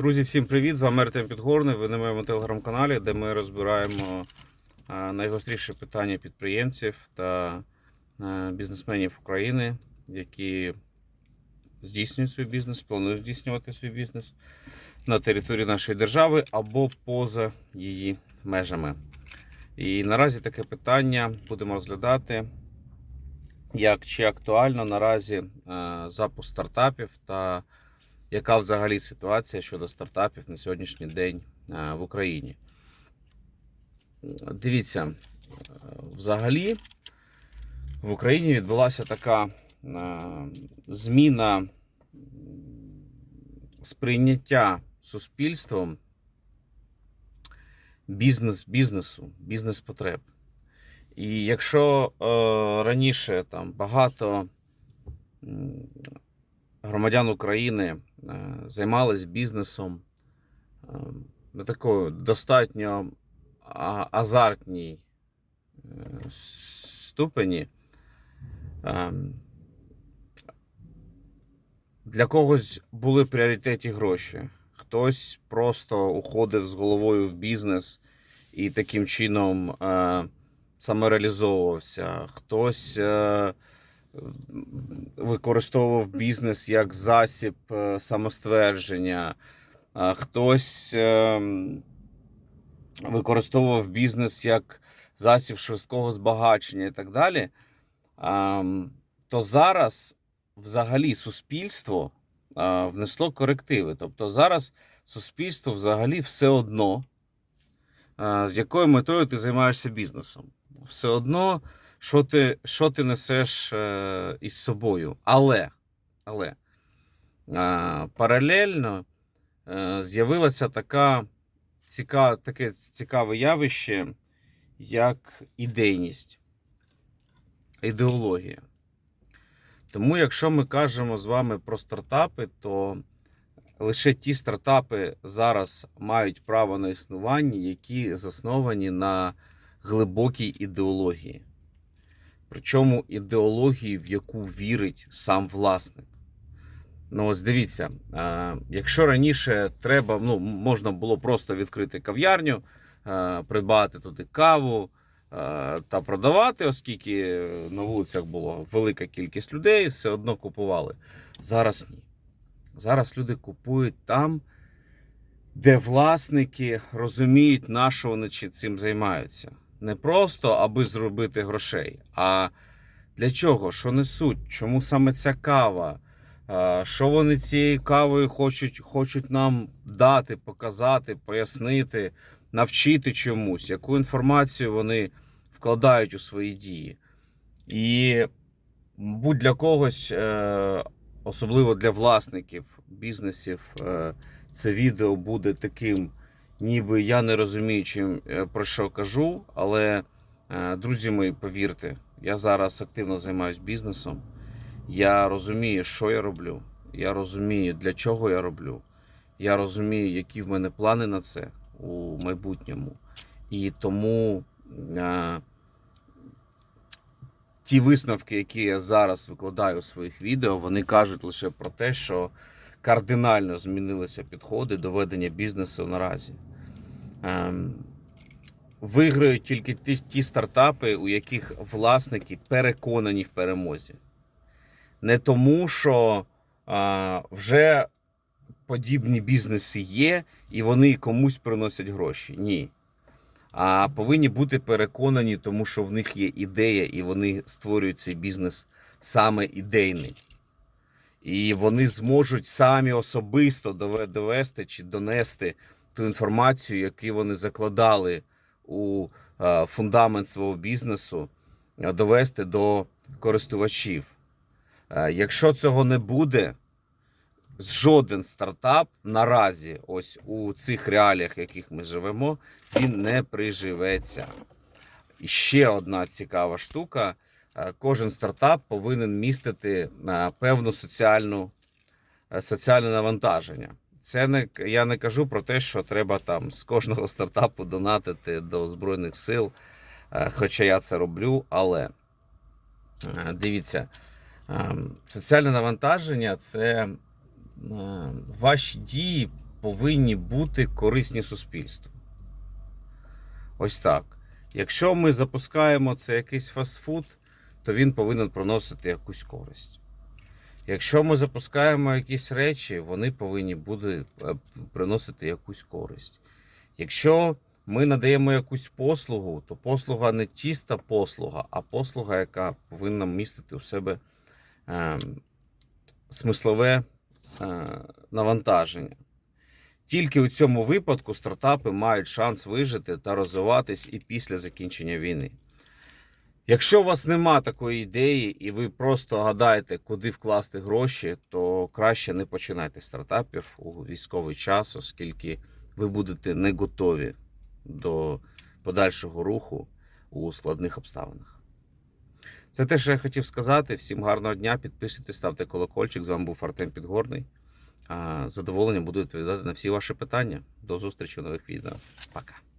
Друзі, всім привіт! З вами Артем Підгорний. Ви на моєму телеграм-каналі, де ми розбираємо е, найгостріші питання підприємців та е, бізнесменів України, які здійснюють свій бізнес, планують здійснювати свій бізнес на території нашої держави або поза її межами. І наразі таке питання будемо розглядати, як чи актуально наразі е, запуск стартапів та яка взагалі ситуація щодо стартапів на сьогоднішній день е, в Україні. Дивіться, е, взагалі в Україні відбулася така е, зміна сприйняття суспільством бізнес бізнесу, бізнес-потреб. І якщо е, раніше там багато громадян України займались бізнесом е, на такої достатньо азартній е, ступені, е, для когось були пріоритеті гроші. Хтось просто уходив з головою в бізнес і таким чином е, самореалізовувався. Хтось е, використовував бізнес як засіб е, самоствердження, хтось е, використовував бізнес як засіб швидкого збагачення і так далі. То зараз взагалі суспільство внесло корективи. Тобто зараз суспільство взагалі все одно, з якою метою ти займаєшся бізнесом. Все одно що ти, що ти несеш е, із собою. Але, але паралельно е, з'явилося така, ціка, таке цікаве явище, як ідейність, ідеологія. Тому, якщо ми кажемо з вами про стартапи, то лише ті стартапи зараз мають право на існування, які засновані на глибокій ідеології. Причому ідеології, в яку вірить сам власник. Ну, ось дивіться, е, якщо раніше треба, ну, можна було просто відкрити кав'ярню, е, придбати туди каву е, та продавати, оскільки на вулицях була велика кількість людей, все одно купували. Зараз ні. Зараз люди купують там, де власники розуміють, на що вони цим займаються не просто аби зробити грошей, а для чого? Що несуть? Чому саме ця кава? Що вони цією кавою хочуть, хочуть нам дати, показати, пояснити, навчити чомусь, яку інформацію вони вкладають у свої дії. І будь для когось, е, особливо для власників бізнесів, е, це відео буде таким ніби я не розумію, чим е, про що кажу, але, е, друзі мої, повірте, я зараз активно займаюся бізнесом. Я розумію, що я роблю. Я розумію, для чого я роблю. Я розумію, які в мене плани на це у майбутньому. І тому е, ті висновки, які я зараз викладаю у своїх відео, вони кажуть лише про те, що кардинально змінилися підходи до ведення бізнесу наразі. Ем, Виграють тільки ті, ті стартапи, у яких власники переконані в перемозі. Не тому, що а, вже подібні бізнеси є, і вони комусь приносять гроші. Ні. А повинні бути переконані, тому що в них є ідея, і вони створюють цей бізнес саме ідейний. І вони зможуть самі особисто довести чи донести ту інформацію, яку вони закладали у е, фундамент свого бізнесу, е, довести до користувачів. Е, Якщо цього не буде, жоден стартап наразі, ось у цих реаліях, в яких ми живемо, він не приживеться. І ще одна цікава штука: кожен стартап повинен містити е, певну соціальну, е, соціальне навантаження. Це не я не кажу про те, що треба там з кожного стартапу донатити до Збройних сил, е, хоча я це роблю, але е, дивіться, е, соціальне навантаження це е, ваші дії повинні бути корисні суспільству. Ось так. Якщо ми запускаємо це якийсь фастфуд, то він повинен приносити якусь користь. Якщо ми запускаємо якісь речі, вони повинні бути, е, приносити якусь користь. Якщо ми надаємо якусь послугу, то послуга не чиста послуга, а послуга, яка повинна містити у себе е, смислове е, навантаження. Тільки у цьому випадку стартапи мають шанс вижити та розвиватись і після закінчення війни. Якщо у вас нема такої ідеї, і ви просто гадаєте, куди вкласти гроші, то краще не починайте стартапів у військовий час, оскільки ви будете не готові до подальшого руху у складних обставинах. Це те, що я хотів сказати. Всім гарного дня. Підписуйтесь, ставте колокольчик. З вами був Артем Підгорний. А, З задоволенням буду відповідати на всі ваші питання. До зустрічі в нових відео. Пока.